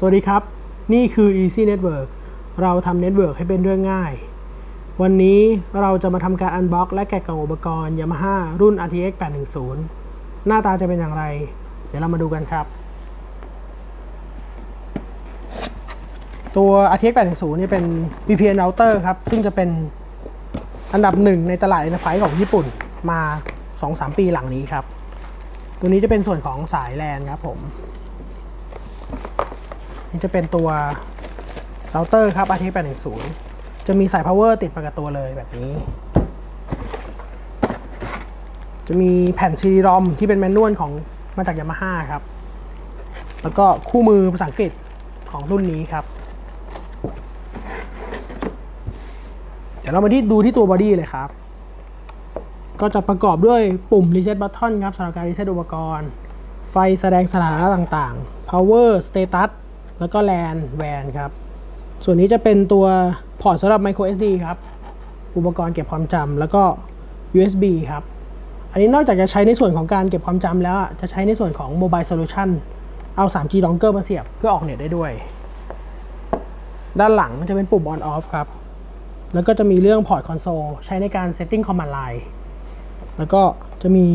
สวัสดีครับ นี่คือ Easy Network เราทำเน็ตเวิร์กให้เป็นเรื่องง่าย วันนี้เราจะมาทำการอันบ็อกและแกะกล่องอุปกรณ์ Yamaha รุ่น RTX 810 หน้าตาจะเป็นอย่างไร เดี๋ยวเรามาดูกันครับ ตัว RTX 810นี่เป็น VPN router ครับ ซึ่งจะเป็นอันดับหนึ่งในตลาดอินเตอร์ไฟของญี่ปุ่นมา 2-3 ปีหลังนี้ครับ ตัวนี้จะเป็นส่วนของสายแลนครับผม นี่จะเป็นตัวเราเตอร์ครับ RTX 810 จะมีสาย power ติดมากับตัวเลยแบบนี้ จะมีแผ่น CD ROM ที่เป็นแมนนวลของมาจาก Yamaha ครับ แล้วก็คู่มือภาษาอังกฤษของรุ่นนี้ครับ เดี๋ยวเรามาที่ดูที่ตัวบอดี้เลยครับ ก็จะประกอบด้วยปุ่ม reset button ครับสำหรับการ reset อุปกรณ์ ไฟแสดงสถานะต่างๆ power status แล้วก็ LAN WAN ครับ ส่วนนี้จะเป็นตัวพอร์ตสำหรับ micro SD ครับ อุปกรณ์เก็บความจำแล้วก็ USB ครับ อันนี้นอกจากจะใช้ในส่วนของการเก็บความจำแล้ว จะใช้ในส่วนของ mobile solution เอา 3G dongle มาเสียบเพื่อออกเน็ตได้ด้วย ด้านหลังจะเป็นปุ่ม on off ครับ แล้วก็จะมีเรื่องพอร์ตคอนโซลใช้ในการ setting command line แล้วก็จะมี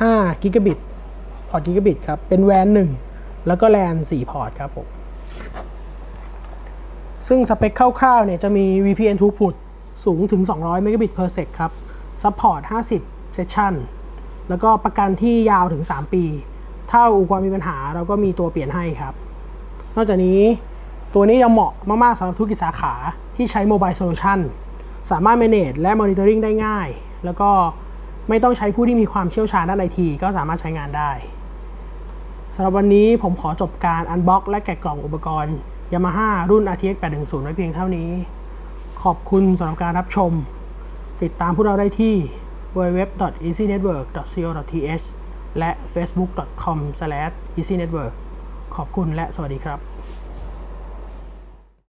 5 gigabit พอร์ต gigabit ครับ เป็น WAN 1 แล้วก็ LAN 4พอร์ตครับผม ซึ่งสเปคคร่าวๆเนี่ยจะมี VPN throughput สูงถึง 200 Mbit per sec ครับ support 50 session แล้วก็ประกันที่ยาวถึง 3 ปี ถ้าอุปกรณ์มีปัญหาเราก็มีตัวเปลี่ยนให้ครับ นอกจากนี้ตัวนี้ยังเหมาะมาก ๆสำหรับธุรกิจสาขาที่ใช้ mobile solution สามารถ manage และ monitoring ได้ง่าย แล้วก็ไม่ต้องใช้ผู้ที่มีความเชี่ยวชาญด้านไอทีก็สามารถใช้งานได้ำหรับวันนี้ผมขอจบการอันบ็อกและแกะกล่องอุปกรณ์ Yamaha รุ่น RTX 810 ไว้เพียงเท่านี้ ขอบคุณสำหรับการรับชม ติดตามพวกเราได้ที่ www.easynetwork.co.th และ facebook.com/easynetwork ขอบคุณและสวัสดีครับ